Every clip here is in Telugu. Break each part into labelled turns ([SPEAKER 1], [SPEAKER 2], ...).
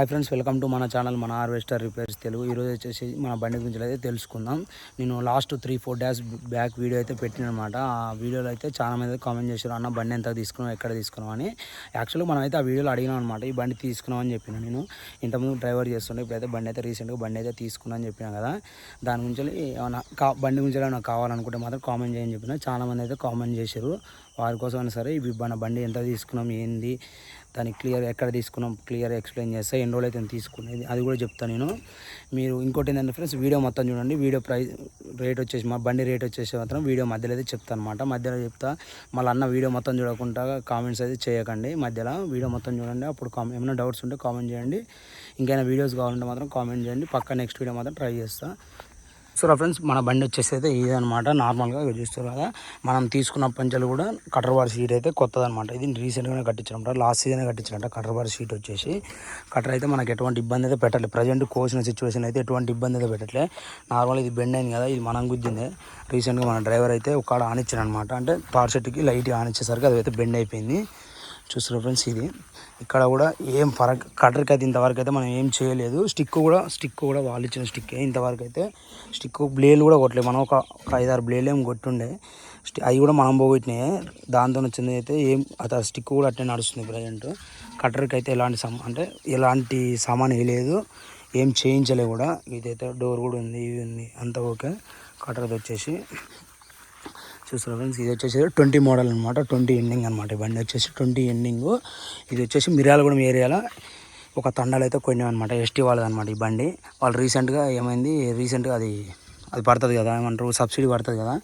[SPEAKER 1] హాయ్ ఫ్రెండ్స్ వెల్కమ్ టు మన ఛానల్ మన హార్వెస్టర్ రిపేర్స్ తెలుగు ఈరోజు వచ్చేసి మన బండి గురించి అయితే తెలుసుకుందాం. నేను last three four days back video అయితే పెట్టినమాట ఆ వీడియోలో అయితే చాలా మంది కామెంట్ చేశారు అన్న బండి ఎంత తీసుకున్నాం ఎక్కడ తీసుకున్నాం అని. యాక్చువల్గా మనం అయితే ఆ వీడియోలో అడిగినాం అనమాట ఈ బండి తీసుకున్నాం అని చెప్పిన నేను. ఇంతకుముందు డ్రైవర్ చేస్తుండే ఇప్పుడైతే బండి అయితే రీసెంట్గా బండి అయితే తీసుకున్నాను అని చెప్పిన కదా. దాని గురించి ఏమైనా కా బండి గురించి ఏమైనా కావాలనుకుంటే మాత్రం కామెంట్ చేయని చెప్పిన. చాలామంది అయితే కామెంట్ చేశారు. వారి కోసమైనా సరే ఇవి మన బండి ఎంత తీసుకున్నాం ఏంది దాన్ని క్లియర్ ఎక్కడ తీసుకున్నాం క్లియర్ ఎక్స్ప్లెయిన్ చేస్తా ఎన్ని రోజులు అయితే తీసుకునేది అది కూడా చెప్తాను నేను. మీరు ఇంకోటి ఏంటంటే ఫ్రెండ్స్ వీడియో మొత్తం చూడండి వీడియో ప్రైస్ రేట్ వచ్చేసి మా బండి రేట్ వచ్చేసి మాత్రం వీడియో మధ్యలో అయితే చెప్తాను అనమాట మధ్యలో చెప్తా మళ్ళీ అన్న వీడియో మొత్తం చూడకుండా కామెంట్స్ అయితే చేయకండి. మధ్యలో వీడియో మొత్తం చూడండి అప్పుడు కామెంట్ ఏమైనా డౌట్స్ ఉంటే కామెంట్ చేయండి. ఇంకైనా వీడియోస్ కావాలంటే మాత్రం కామెంట్ చేయండి. పక్క నెక్స్ట్ వీడియో మాత్రం ట్రై చేస్తాను సో ఫ్రెండ్స్ మన బండి వచ్చేసి అయితే ఇదనమాట నార్మల్గా చూస్తారు కదా మనం తీసుకున్న పంచలు కూడా కటర్ బార్ షీట్ అయితే కొత్తదనమాట ఇది రీసెంట్గానే కట్టించారంట లాస్ట్ సీజనే కట్టించారంట కటర్ బార్ షీట్ వచ్చేసి. కటర్ అయితే మనకు ఎటువంటి ఇబ్బంది అయితే పెట్టలేదు ప్రజెంట్ కోసిన సిచ్యువేషన్ అయితే ఎటువంటి ఇబ్బంది అయితే పెట్టట్లే. నార్మల్ ఇది బెండ్ అయింది కదా ఇది మనం గుద్దిందే. రీసెంట్గా మన డ్రైవర్ అయితే ఒక కాడ ఆనిచ్చాడు అనమాట అంటే టార్ సెట్కి లైట్ ఆనిచ్చేసరికి అది అయితే బెండ్ అయిపోయింది. చూస్తారు ఫ్రెండ్స్ ఇది. ఇక్కడ కూడా ఏం ఫరక్ కటర్కి అయితే ఇంతవరకు అయితే మనం ఏం చేయలేదు. స్టిక్ కూడా స్టిక్ కూడా వాళ్ళు ఇచ్చిన స్టిక్ ఇంతవరకు అయితే స్టిక్ బ్లేలు కూడా కొట్టలేదు. మనం ఒక ఐదారు బ్లేలు ఏం కొట్టుండే. స్టి- అవి కూడా మనం పోగొట్టినాయి. దాంతో వచ్చింది అయితే ఏం అత స్టిక్ కూడా అట్లే నడుస్తుంది ప్రజెంట్. కటర్కి అయితే ఎలాంటి సమ అంటే ఎలాంటి సామాన్ వేయలేదు ఏం చేయించలే కూడా. ఇదైతే డోర్ కూడా ఉంది ఇది ఉంది. అంతా ఓకే. కటర్ది వచ్చేసి చూస్తున్నారు ఫ్రెండ్స్? ఇది వచ్చేసి ట్వంటీ మోడల్ అనమాట ట్వంటీ ఎండింగ్ అనమాట బండి. వచ్చేసి ట్వంటీ ఎండింగ్. ఇది వచ్చేసి మిర్యాలగూడెం ఏరియాలో ఒక తండాలు అయితే కొన్నాం అనమాట ఎస్టీ వాళ్ళది అనమాట ఈ బండి. వాళ్ళు రీసెంట్గా ఏమైంది? రీసెంట్గా అది అది పడుతుంది కదా ఏమంటారు? సబ్సిడీ పడుతుంది కదా.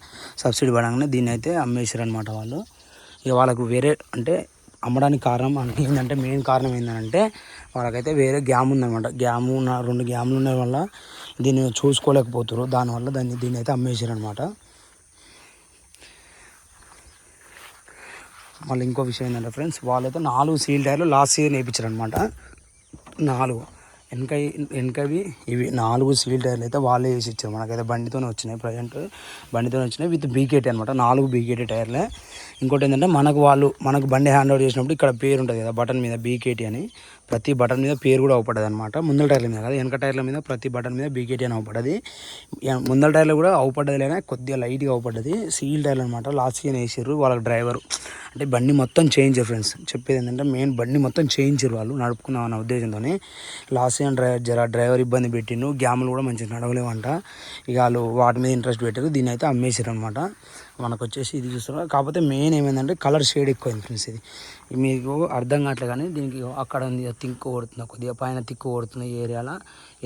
[SPEAKER 1] సబ్సిడీ పడగానే దీన్ని అయితే అమ్మేసారు అనమాట వాళ్ళు. ఇక వాళ్ళకు వేరే అంటే అమ్మడానికి కారణం ఏంటంటే మెయిన్ కారణం ఏంటంటే వాళ్ళకైతే వేరే గ్యామ్ ఉందన్నమాట. గ్యాము ఉన్న రెండు గ్యాములు ఉన్న వల్ల దీన్ని చూసుకోలేకపోతారు దానివల్ల దాన్ని దీన్ని అయితే అమ్మేసారనమాట మళ్ళీ ఇంకో విషయం ఏంటంటే ఫ్రెండ్స్ వాళ్ళైతే నాలుగు సీల్ టైర్లు లాస్ట్ సీజన్ వేయించారు అనమాట నాలుగు. వెనక వెనకవి ఇవి నాలుగు సీల్ టైర్లు అయితే వాళ్ళే వేసి ఇచ్చారు మనకైతే బండితోనే వచ్చినాయి ప్రజెంట్. బండితోనే వచ్చినాయి విత్ బీకేటీ అనమాట నాలుగు బీకేటీ టైర్లే. ఇంకోటి ఏంటంటే మనకు వాళ్ళు మనకు బండి హ్యాండ్ ఓవర్ చేసినప్పుడు ఇక్కడ పేరు ఉంటుంది కదా బటన్ మీద బీకేటీ అని. ప్రతి బటన్ మీద పేరు కూడా అవపడ్డది అనమాట ముందల టైర్ల మీద కదా వెనక టైర్ల మీద ప్రతి బటన్ మీద బీకేటీ అని అవపడ్డది ముందల టైర్లో కూడా అవపడ్డది లేనా కొద్దిగా లైట్గా అవపడ్డది సీల్ టైర్లు అనమాట లాస్ట్ సీజన్ వేసారు వాళ్ళకి డ్రైవర్. అంటే బండి మొత్తం చేయించారు ఫ్రెండ్స్. చెప్పేది ఏంటంటే మెయిన్ బండి మొత్తం చేయించారు వాళ్ళు నడుపుకున్నాం అన్న ఉద్దేశంతో లాస్ట్ సీజన్ డ్రైవర్ జర డ్రైవర్ ఇబ్బంది పెట్టిండు. గ్యాములు కూడా మంచిగా నడవలేవంట. ఇక వాళ్ళు వాటి మీద ఇంట్రెస్ట్ పెట్టారు దీన్ని అయితే అమ్మేసారు అనమాట మనకు వచ్చేసి ఇది చూస్తున్నారు కాకపోతే మెయిన్ ఏమైందంటే కలర్ షేడ్ ఎక్కువైంది ఫ్రెండ్స్ ఇది. మీకు అర్థం కావట్లేదు కానీ దీనికి అక్కడ ఉంది తిక్కు కొడుతుంది కొద్దిగా పైన తిక్కు కొడుతున్న ఏరియాలో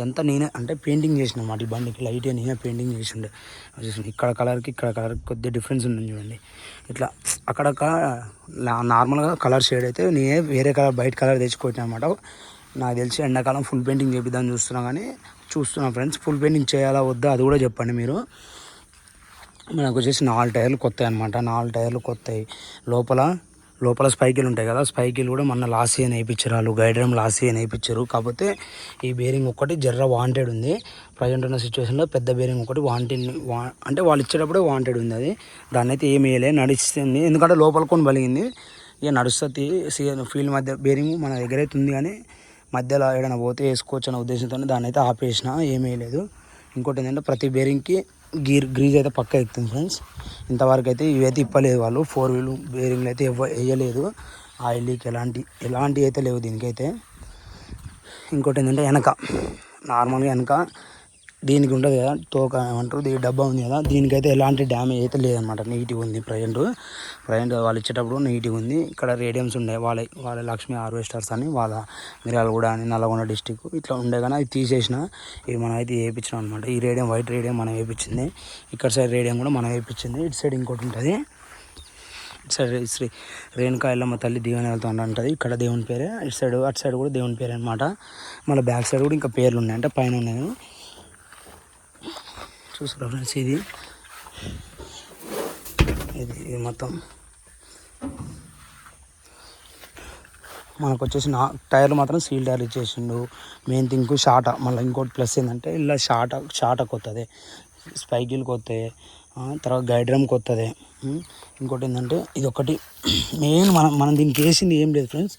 [SPEAKER 1] ఎంత నేనే అంటే పెయింటింగ్ చేసిన అన్నమాట ఈ బండికి. లైట్గా నేనే పెయింటింగ్ చేసిండే. చూడండి ఇక్కడ కలర్కి ఇక్కడ కలర్కి కొద్దిగా డిఫరెన్స్ ఉంది చూడండి. ఇట్లా అక్కడక్కడ నార్మల్గా కలర్ షేడ్ అయితే నేనే వేరే కలర్ బయట కలర్ తెచ్చుకోవట్టిన అనమాట. నాకు తెలిసి ఎండాకాలం ఫుల్ పెయింటింగ్ చేపిద్దామని చూస్తున్నా కానీ చూస్తున్నా ఫ్రెండ్స్ ఫుల్ పెయింటింగ్ చేయాలా వద్దా? అది కూడా చెప్పండి మీరు. మనకు వచ్చేసి నాలుగు టైర్లు కొత్తాయి అనమాట నాలుగు టైర్లు కొత్తాయి. లోపల లోపల స్పైకిల్ ఉంటాయి కదా స్పైకిల్ కూడా మొన్న లాస్ ఇయర్ వేయించారు వాళ్ళు. గైడ్రమ్ లాస్ ఇయర్ వేయించారు కాకపోతే ఈ బేరింగ్ ఒకటి జర్ర వాంటెడ్ ఉంది. ప్రజెంట్ ఉన్న సిచ్యువేషన్లో పెద్ద బేరింగ్ ఒకటి వాంటెడ్ వా అంటే వాళ్ళు ఇచ్చేటప్పుడే వాంటెడ్ ఉంది అది. దాన్ని అయితే ఏమి వేయలే నడుస్తుంది. ఎందుకంటే లోపల కొని బలిగింది. ఇక నడుస్తుంది సీఎన్ ఫీల్డ్ మధ్య బేరింగ్ మన దగ్గర అయితే ఉంది కానీ మధ్యలో ఏడైనా పోతే వేసుకోవచ్చు అనే ఉద్దేశంతో దాన్ని అయితే ఆపేసిన. ఏమీ లేదు ఇంకోటి ఏంటంటే ప్రతి బేరింగ్కి గీర్ గ్రీజ్ అయితే పక్క ఎక్కుతుంది ఫ్రెండ్స్. ఇంతవరకు అయితే ఇవైతే ఇప్పలేదు వాళ్ళు. ఫోర్ వీల్ బేరింగ్లు అయితే ఇవ్వ వేయలేదు ఆయిల్ లీక్ ఎలాంటి ఎలాంటివి అయితే లేవు దీనికైతే. ఇంకోటి ఏంటంటే వెనక. నార్మల్గా వెనక దీనికి ఉండదు కదా తోక ఏమంటారు ఈ డబ్బా ఉంది కదా దీనికైతే ఎలాంటి డ్యామేజ్ అయితే లేదనమాట నీట్గా ఉంది ప్రజెంట్. ప్రజెంట్ వాళ్ళు ఇచ్చేటప్పుడు నీట్గా ఉంది. ఇక్కడ రేడియమ్స్ ఉండే వాళ్ళ వాళ్ళ లక్ష్మీ హార్వెస్టర్స్ అని వాళ్ళ మిర్యాలగూడ అని నల్లగొండ డిస్టిక్ ఇట్లా ఉండే కానీ అది తీసేసిన ఇవి మనం అయితే వేయించినాం అనమాట ఈ రేడియం వైట్ రేడియం మనం వేయించింది. ఇక్కడ సైడ్ రేడియం కూడా మనం వేయించింది. ఇటు సైడ్ ఇంకోటి ఉంటుంది. ఇటు సైడ్ శ్రీ రేణుకా ఎల్లమ్మ తల్లి దేవుని వెళ్తా ఉంటుంది. ఇక్కడ దేవుని పేరే ఇటు సైడ్ అటు సైడ్ కూడా దేవుని పేరే అనమాట మళ్ళీ బ్యాక్ సైడ్ కూడా ఇంకా పేర్లు ఉన్నాయి. అంటే పైన ఉన్నాయి. చూసారా ఫ్రెండ్స్ ఇది. ఇది ఇది మొత్తం. మనకు వచ్చేసి నా టైర్లు మాత్రం సీల్ టైర్ ఇచ్చేసిండు. మెయిన్ థింగ్ షార్ట్ మళ్ళీ ఇంకోటి ప్లస్ ఏంటంటే ఇలా షార్ట్ షార్ట్ కొత్తది. స్పైకిల్ కొత్తది తర్వాత తర్వాత గైడ్రమ్ కొత్తది. ఇంకోటి ఏంటంటే ఇది ఒకటి మెయిన్ మనం మనం దీనికి వేసింది ఏం లేదు ఫ్రెండ్స్.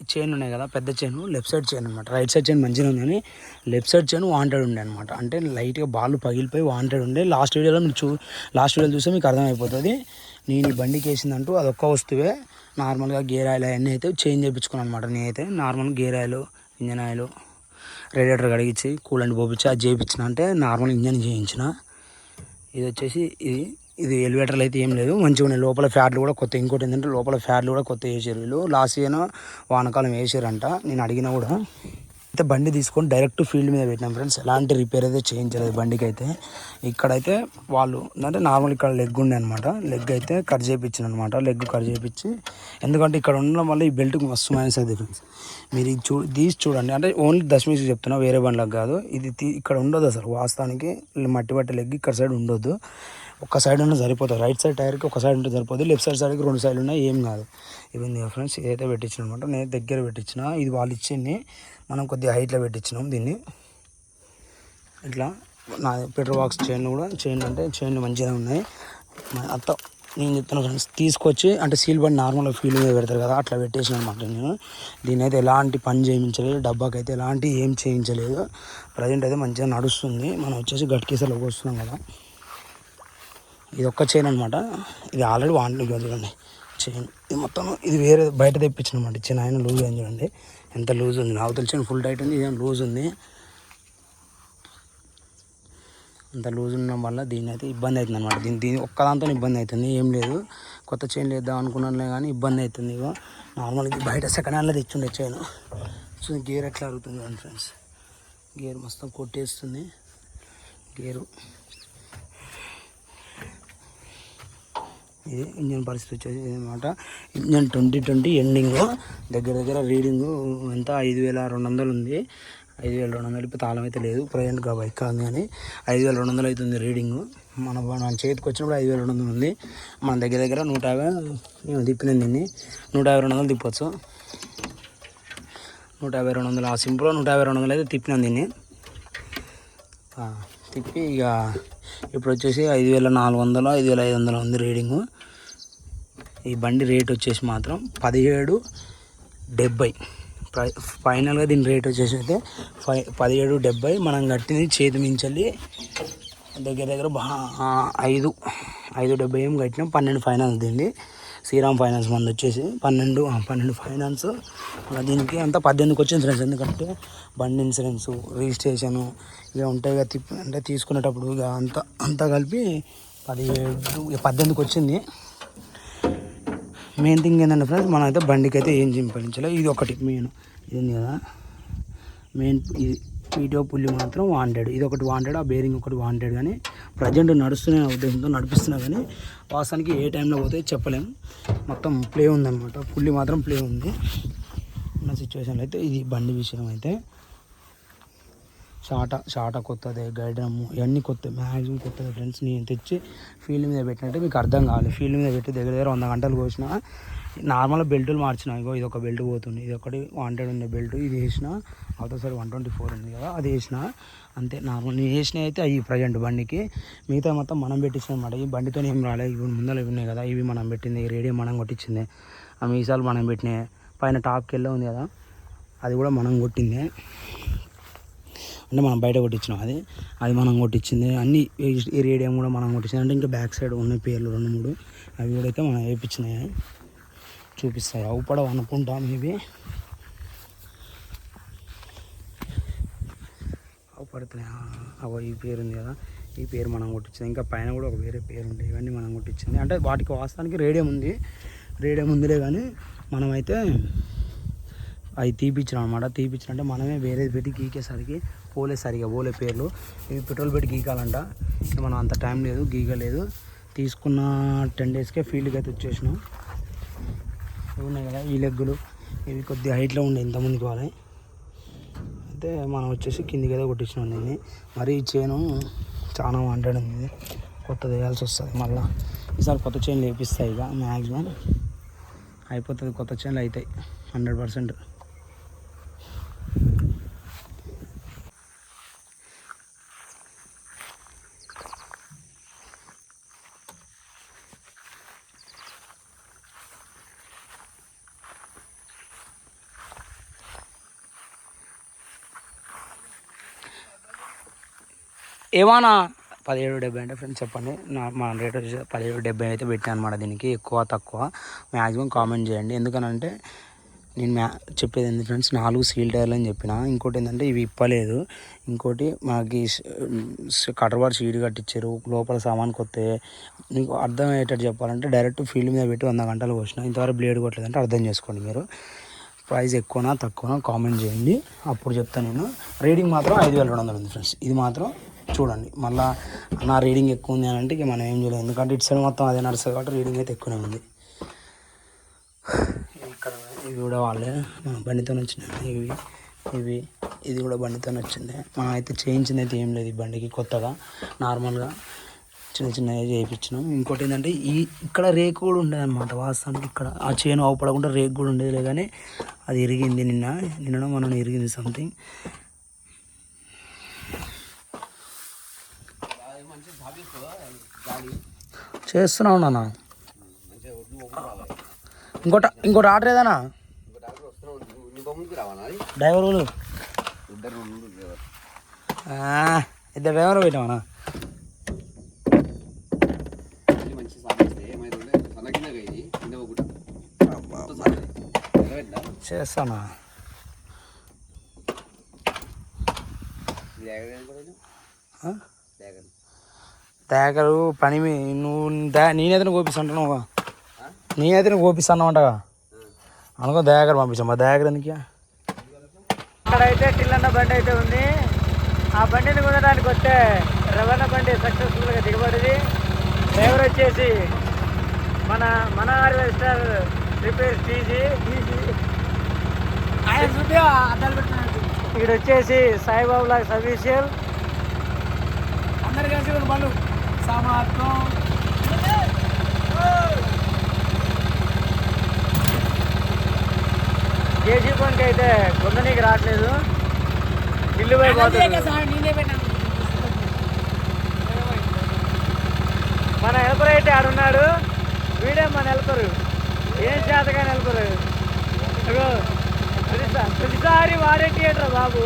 [SPEAKER 1] చైన్ ఉన్నాయి కదా పెద్ద చైన్ లెఫ్ట్ సైడ్ చైన్ అనమాట రైట్ సైడ్ చైన్ మంచిగా ఉందని లెఫ్ట్ సైడ్ చైన్ వాంటెడ్ ఉండే అనమాట అంటే లైట్గా బాల్ పగిలిపోయి వాంటెడ్ ఉండే. లాస్ట్ వీడియోలో మీరు చూ లాస్ట్ వీడియోలో చూస్తే మీకు అర్థమైపోతుంది. నేను ఈ బండికి వేసిందంటూ అదొక్క వస్తువే. నార్మల్గా గేర్ ఆయిల్ అవన్నీ అయితే చేంజ్ చేయించుకున్నాను అనమాట నేనైతే normal gear oil engine oil radiator కడిగించి coolant పోపించి అది చేయించిన అంటే నార్మల్ ఇంజన్ చేయించిన. ఇది వచ్చేసి ఇది ఇది ఎలివేటర్లు అయితే ఏం లేదు. మంచిగా ఉన్నాయి. లోపల ఫ్యాట్లు కూడా కొత్త ఇంకోటి ఏంటంటే లోపల ఫ్యాట్లు కూడా కొత్త వేసారు వీళ్ళు. లాస్ట్ ఇయర్ వానకాలం వేసారంట. నేను అడిగినా కూడా అయితే బండి తీసుకొని డైరెక్ట్ ఫీల్డ్ మీద పెట్టినాం ఫ్రెండ్స్ ఎలాంటి రిపేర్ అయితే చేయించలేదు బండికి అయితే ఇక్కడైతే వాళ్ళు అంటే నార్మల్ ఇక్కడ లెగ్ ఉండే అనమాట లెగ్ అయితే కట్ చేయించిన అనమాట లెగ్ కట్ చేయించి ఎందుకంటే ఇక్కడ ఉండడం వల్ల ఈ బెల్ట్కి మస్తు మైనస్ అయితే ఫ్రెండ్స్ మీరు ఇది చూ తీసి చూడండి. అంటే ఓన్లీ దశమికి చెప్తున్నా వేరే బండ్లకు కాదు. ఇది ఇక్కడ ఉండదు అసలు. వాస్తవానికి మట్టి మట్టి లెగ్ ఇక్కడ సైడ్ ఉండొద్దు. ఒక సైడ్ ఉన్న సరిపోతుంది. రైట్ సైడ్ టైర్కి ఒక సైడ్ ఉంటే సరిపోతుంది. లెఫ్ట్ సైడ్ సైడ్కి రెండు సైడ్లు ఉన్నాయి. ఏం కాదు. ఇవన్నీ ఫ్రెండ్స్ ఇదైతే పెట్టించిన అనమాట నేను దగ్గర పెట్టించిన ఇది వాళ్ళు ఇచ్చింది. మనం కొద్దిగా హైట్లో పెట్టించినాం దీన్ని. ఇట్లా నా పెట్రోల్ బాక్స్ చైన్ కూడా చైన్ అంటే చైన్లు మంచిగా ఉన్నాయి. అత్త నేను చెప్తాను ఫ్రెండ్స్ తీసుకొచ్చి అంటే సీల్ బండి నార్మల్గా ఫీల్ మీద పెడతారు కదా అట్లా పెట్టేసిన అనమాట నేను. దీని అయితే ఎలాంటి పని చేయించలేదు. డబ్బాకి అయితే ఎలాంటి ఏం చేయించలేదు. ప్రజెంట్ అయితే మంచిగా నడుస్తుంది. మనం వచ్చేసి గట్కేసర్లోకి వస్తున్నాం కదా. ఇది ఒక్క చైన్ అనమాట ఇది ఆల్రెడీ వాంటి చూడండి. చైన్ ఇది మొత్తం ఇది వేరే బయట తెప్పించిన అనమాట చిన్న ఆయన లూజ్ అని చూడండి. ఎంత లూజ్ ఉంది? నాకు తెలిసిన ఫుల్ టైట్ ఉంది ఇదేం లూజ్ ఉంది. అంత లూజ్ ఉండడం వల్ల దీని అయితే ఇబ్బంది అవుతుంది అనమాట దీని దీని ఒక్కదాంతో ఇబ్బంది అవుతుంది. ఏం లేదు. కొత్త చైన్ వేద్దాం అనుకున్నానులే కానీ ఇబ్బంది అవుతుంది ఇగో. నార్మల్గా బయట సెకండ్ హ్యాండ్లో తెచ్చుండే చైన్ సో గేర్ ఎట్లా అరుగుతుంది చూడండి ఫ్రెండ్స్ గేర్ మొత్తం కొట్టేస్తుంది. గేరు ఇది ఇంజన్ పరిస్థితి వచ్చేసి అనమాట ఇంజన్ ట్వంటీ ట్వంటీ ఎండింగ్ దగ్గర దగ్గర రీడింగ్ ఎంత? ఐదు వేల రెండు వందలు ఉంది. ఐదు వేల రెండు వందలు ఇప్పుడు తాళం అయితే లేదు. ప్రజెంట్గా బైక్ కాదు కానీ ఐదు వేల రెండు వందలు అవుతుంది రీడింగ్. మన మన చేతికి వచ్చినప్పుడు ఐదు వేల రెండు వందలు ఉంది. మన దగ్గర దగ్గర నూట యాభై తిప్పినాను దీన్ని. నూట యాభై రెండు వందలు తిప్పొచ్చు. నూట యాభై రెండు వందలు. ఆ సింపుల్ నూట యాభై రెండు వందలు అయితే తిప్పినాను దీన్ని. తిప్పి ఇక ఇప్పుడు వచ్చేసి ఐదు వేల నాలుగు వందలు ఐదు వేల ఐదు వందలు ఉంది రీడింగు. ఈ బండి రేట్ వచ్చేసి మాత్రం పదిహేడు డెబ్బై. ప్రై- ఫైనల్గా దీని రేట్ వచ్చేసి అయితే ఫై పదిహేడు డెబ్బై. మనం కట్టింది చేతి మించల్లి దగ్గర దగ్గర బా ఐదు ఐదు డెబ్బై ఏం కట్టినాం పన్నెండు ఫైనల్ దీన్ని. శ్రీరామ్ ఫైనాన్స్ మంది వచ్చేసి పన్నెండు పన్నెండు ఫైనాన్స్. దీనికి అంతా పద్దెనిమిదికి వచ్చింది ఇన్సూరెన్స్ ఎందుకంటే బండి ఇన్సూరెన్స్ రిజిస్ట్రేషను ఇక ఉంటాయి కదా తిప్పి అంటే తీసుకునేటప్పుడు ఇక అంతా అంతా కలిపి పదిహేడు ఇక పద్దెనిమిదికి వచ్చింది. మెయిన్ థింగ్ ఏంటంటే ఫ్రెండ్స్ మనం అయితే బండికి అయితే ఏం చింపలించాలి ఇది ఒకటి మెయిన్ ఇది కదా? మెయిన్ ఇది వీడియో పుల్లి మాత్రం వాంటెడ్ ఇది ఒకటి వాంటెడ్ ఆ బేరింగ్ ఒకటి వాంటెడ్ కానీ ప్రజెంట్ నడుస్తున్న ఉద్దేశంతో నడిపిస్తున్నా కానీ వాస్తవానికి ఏ టైంలో పోతే చెప్పలేము మొత్తం ప్లే ఉందన్నమాట. పుల్లి మాత్రం ప్లే ఉంది. ఉన్న సిచ్యువేషన్లో అయితే ఇది బండి విషయం అయితే. షాట షాట కొత్తదే గైడమ్ ఇవన్నీ కొత్త మ్యాక్సిమం కొత్తది ఫ్రెండ్స్ నేను తెచ్చి ఫీల్డ్ మీద పెట్టినట్టే మీకు అర్థం కావాలి. ఫీల్డ్ మీద పెట్టి దగ్గర దగ్గర వంద గంటలు కోసిన నార్మల్ బెల్టులు మార్చిన. ఇగో ఇది ఒక బెల్ట్ పోతుంది. ఇది ఒకటి వాంటెడ్ ఉండే బెల్ట్. ఇది వేసిన అవతల వన్ ట్వంటీ ఫోర్ ఉంది కదా అది వేసిన అంతే నార్మల్. నేను వేసిన అయితే అవి ప్రజెంట్ బండికి. మిగతా మొత్తం మనం పెట్టించినమాట ఈ బండితో ఏం రాలేదు ఇప్పుడు ముందర ఇవి ఉన్నాయి కదా ఇవి మనం పెట్టింది. ఈ రేడియో మనం కొట్టించింది. ఆ మీసాలు మనం పెట్టినాయి. పైన టాప్కి వెళ్ళే ఉంది కదా అది కూడా మనం కొట్టింది. అంటే మనం బయట కొట్టించినాం అది. అది మనం కొట్టించింది. అన్ని ఈ- ఈ రేడియం కూడా మనం కొట్టించింది. అంటే ఇంకా బ్యాక్ సైడ్ ఉన్నాయి పేర్లు రెండు మూడు అవి కూడా అయితే మనం వేయించినాయి. చూపిస్తాయి అవుపడవు అనుకుంటాం ఇవి అవుపడుతున్నాయి. అవో ఈ పేరు ఉంది కదా. ఈ పేరు మనం కొట్టించింది. ఇంకా పైన కూడా ఒక వేరే పేరు ఉంది. ఇవన్నీ మనం కొట్టించింది. అంటే వాటికి వాస్తవానికి రేడియం ఉంది. రేడియం ఉందిలే కానీ మనమైతే అవి తీపిచ్చినాం అనమాట తీపిచ్చిన అంటే మనమే వేరేది పెట్టి గీకేసరికి పోలే సరిగా పోలే పేర్లు. ఇవి పెట్రోల్ పెట్టి గీకాలంట. మనం అంత టైం లేదు గీకలేదు. తీసుకున్న టెన్ డేస్కే ఫీల్డ్కి అయితే వచ్చేసినాం. ఉన్నాయి కదా ఈ లెగ్గులు. ఇవి కొద్దిగా హైట్లో ఉండే ఇంతమందికి వాళ్ళని అయితే మనం వచ్చేసి కిందికి అయితే కొట్టించినాం దీన్ని మరి ఈ చాలా వాంటెడ్ ఉంది. కొత్తది వేయాల్సి వస్తుంది మళ్ళీ. ఈసారి కొత్త చైన్లు వేపిస్తాయి ఇక మ్యాక్సిమం అయిపోతుంది కొత్త చైన్లు అవుతాయి హండ్రెడ్ పర్సెంట్ ఏమన్నా పదిహేడు డెబ్బై అంటే ఫ్రెండ్స్ చెప్పండి. నా మా రేట్ వచ్చి పదిహేడు డెబ్బై అయితే పెట్టాను అనమాట దీనికి ఎక్కువ తక్కువ. మ్యాక్సిమం కామెంట్ చేయండి. ఎందుకనంటే నేను మ్యా చెప్పేది ఏంటి ఫ్రెండ్స్ నాలుగు సీల్ టైర్లు అని చెప్పిన. ఇంకోటి ఏంటంటే ఇవి ఇప్పలేదు. ఇంకోటి మాకు కటర్ బార్ షీడ్ కట్టించారు లోపల సామాన్ వస్తే నీకు అర్థమయ్యేటట్టు చెప్పాలంటే డైరెక్ట్ ఫీల్డ్ మీద పెట్టి వంద గంటలు వచ్చిన ఇంతవరకు బ్లేడ్ కొట్టలేదంటే అర్థం చేసుకోండి మీరు. ప్రైస్ ఎక్కువనా తక్కువనా కామెంట్ చేయండి. అప్పుడు చెప్తాను నేను. రీడింగ్ మాత్రం ఐదు వేల రెండు వందలు ఉంది ఫ్రెండ్స్ ఇది మాత్రం చూడండి. మళ్ళీ నా రీడింగ్ ఎక్కువ ఉంది అని అంటే ఇక మనం ఏం చేయలేదు ఎందుకంటే ఇటు సైడ్ మొత్తం అదే నడుస్తుంది కాబట్టి రీడింగ్ అయితే ఎక్కువనే ఉంది. ఇక్కడ ఇవి కూడా వాళ్ళే. మన బండితో వచ్చినాయి ఇవి ఇవి ఇది కూడా బండితో వచ్చింది మనం అయితే చేయించింది అయితే ఏం లేదు ఈ బండికి కొత్తగా. నార్మల్గా చిన్న చిన్నవి చేయించినాం. ఇంకోటి ఏంటంటే ఈ ఇక్కడ రేకు కూడా ఉండేది అనమాట వాస్తవానికి ఇక్కడ. ఆ చేను అవపడకుండా రేకు కూడా ఉండేది కానీ అది ఇరిగింది నిన్న. నిన్న మనం ఇరిగింది సంథింగ్ చేస్తున్నా ఉన్నానా ఇంకోట ఇంకోటి ఆర్డర్ ఏదన్నా డ్రైవర్ ఇద్దరు డ్రైవర్ పెట్టామన్నా చేస్తానా? ఆ? తేగరు పని మీ- నువ్వు దే నేనైతే కోపిస్తుంటున్నావు నేనైతే కోపిస్తాను అంటగా. అనుకో దయాగర్ పంపించమ్మా దయాగర్ ఎందుకు
[SPEAKER 2] ఇక్కడైతే టిల్లన్న బండి అయితే ఉంది. ఆ బండిని కొనడానికి వస్తే రవాణా బండి సక్సెస్ఫుల్గా దిగబడింది. డ్రైవర్ వచ్చేసి మన మన ఆర్వై స్టార్ రిపేర్ టీజీ ఇక్కడ వచ్చేసి సాయిబాబు లాగా సర్వీషియల్
[SPEAKER 1] అందరు కలిసి పళ్ళు
[SPEAKER 2] జేసీ బండి అయితే కొందనీకి రావట్లేదు. ఇల్లు పోయి పోతుంది. మన హెల్పర్ అయితే ఆడున్నాడు వీడే మన హెల్పరు. ఏం చేతగా హెల్పరు? ప్రతిసారి వాడే థియేటర్ బాబు.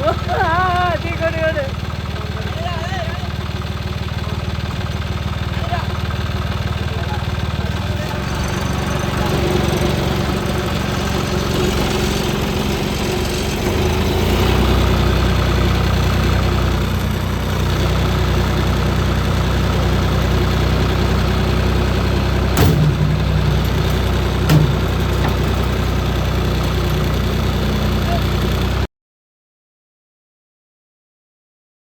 [SPEAKER 2] わあ、でかでかで。